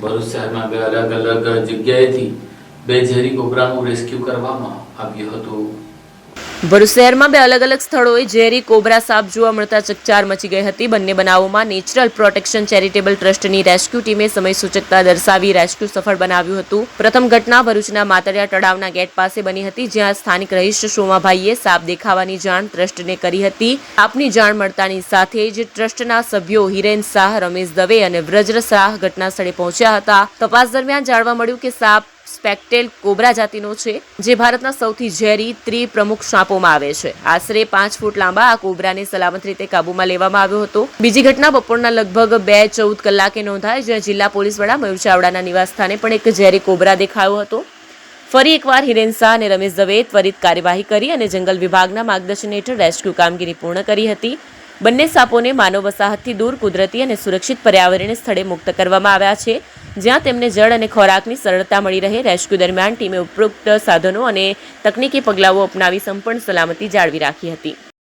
ભરૂચ શહેરમાં બે અલગ અલગ જગ્યાએથી બે ઝેરી કોબરાનું રેસ્ક્યુ કરવામાં આવ્યું હતું. ભરૂચ શહેરમાં બે અલગ અલગ સ્થળોએ ઝેરી કોબરા સાપ જોવા મળતા ચકચાર મચી ગઈ હતી. બંને બનાવોમાં નેચરલ પ્રોટેક્શન ચેરિટેબલ ટ્રસ્ટની રેસ્ક્યુ ટીમે સમય સૂચકતા દર્શાવી રેસ્ક્યુ સફળ બનાવ્યું હતું. પ્રથમ ઘટના ભરૂચના માતરિયા તળાવના ગેટ પાસે બની હતી, જ્યાં સ્થાનિક રહીશ સોમાભાઈએ સાપ દેખાવાની જાણ ટ્રસ્ટને કરી હતી. સાપની જાણ મળતાની સાથે જ ટ્રસ્ટના સભ્યો હિરેન શાહ, રમેશ દવે અને વ્રજ્ર શાહ ઘટના સ્થળે પહોંચ્યા હતા. તપાસ દરમિયાન જાણવા મળ્યું કે સાપ સ્પેક્ટેલ કોબરા જાતિનો છે, જે ભારતના સૌથી ઝેરી ત્રિપ્રમુખ સાપોમાં આવે છે. આશરે પાંચ ફૂટ લાંબા આ કોબરાને સલામત રીતે કાબૂમાં લેવામાં આવ્યો હતો. બીજી ઘટના બપોરના લગભગ બે ચૌદ કલાકે નોંધાઈ જ્યાં જિલ્લા પોલીસ વડા મયુર ચાવડાના નિવાસસ્થાને પણ એક ઝેરી કોબરા દેખાયો હતો. ફરી એકવાર હિરેન શાહ અને રમેશ દવેએ ત્વરિત કાર્યવાહી કરી અને જંગલ વિભાગના માર્ગદર્શન હેઠળ રેસ્ક્યુ કામગીરી પૂર્ણ કરી હતી. બંને સાપોને માનવ વસાહતથી દૂર કુદરતી અને સુરક્ષિત પર્યાવરણીય સ્થળે મુક્ત કરવામાં આવ્યા છે. જ્યાં તેમને જળ અને ખોરાકની સરળતા મળી રહે, રેસ્ક્યુ દરમિયાન ટીમે ઉપરોક્ત સાધનો અને તકનીકી પગલાઓ અપનાવી સંપૂર્ણ સલામતી જાળવી રાખી હતી.